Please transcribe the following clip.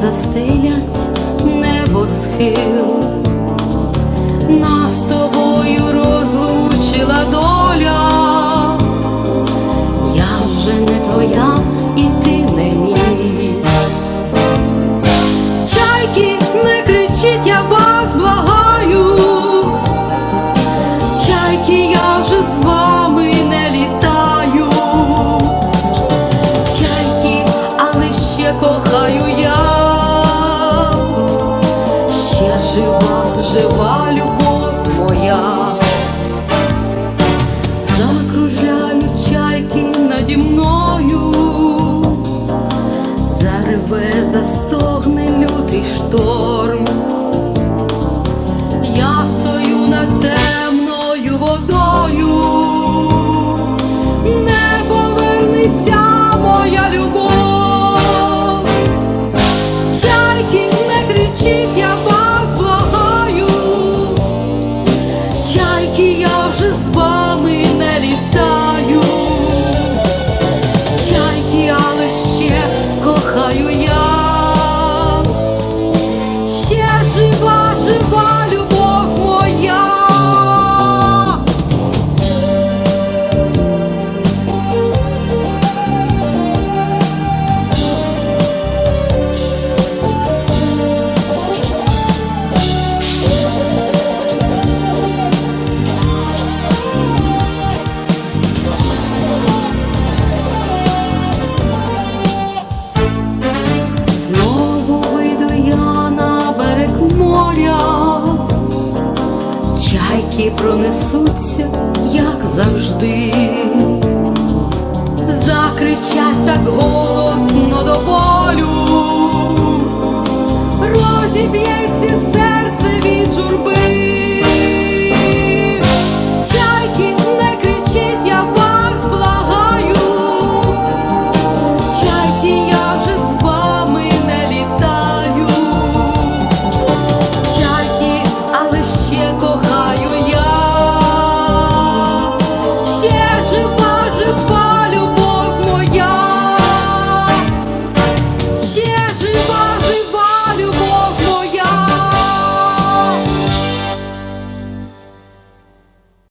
сутінки застелять небосхил. Нас тобою розлучила доля. Я вже не твоя, і ти жива, любов моя. Закружляють чайки наді мною, зареве, застогне лютий шторм. Я стою над темною водою, не повернеться моя любов. Чайки, не кричіть, я чайки пронесуться, як завжди, закричать так голосно